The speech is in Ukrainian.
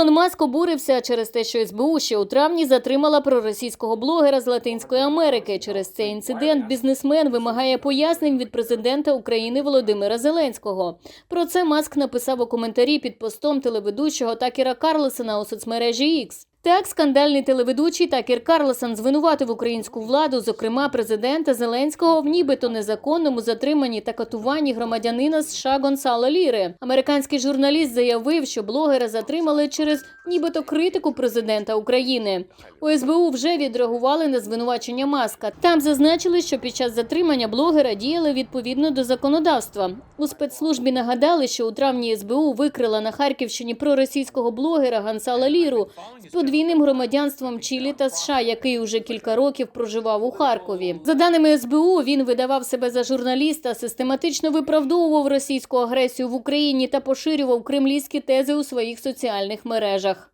Ілон Маск обурився через те, що СБУ ще у травні затримала проросійського блогера з Латинської Америки. Через цей інцидент бізнесмен вимагає пояснень від президента України Володимира Зеленського. Про це Маск написав у коментарі під постом телеведучого Такера Карлесона у соцмережі X. Так, скандальний телеведучий Такер Карлсон звинуватив українську владу, зокрема президента Зеленського, в нібито незаконному затриманні та катуванні громадянина США Гонсала Ліри. Американський журналіст заявив, що блогера затримали через нібито критику президента України. У СБУ вже відреагували на звинувачення Маска. Там зазначили, що під час затримання блогера діяли відповідно до законодавства. У спецслужбі нагадали, що у травні СБУ викрила на Харківщині проросійського блогера Гансала Ліру подвійним громадянством Чилі та США, який уже кілька років проживав у Харкові. За даними СБУ, він видавав себе за журналіста, систематично виправдовував російську агресію в Україні та поширював кремлівські тези у своїх соціальних мережах.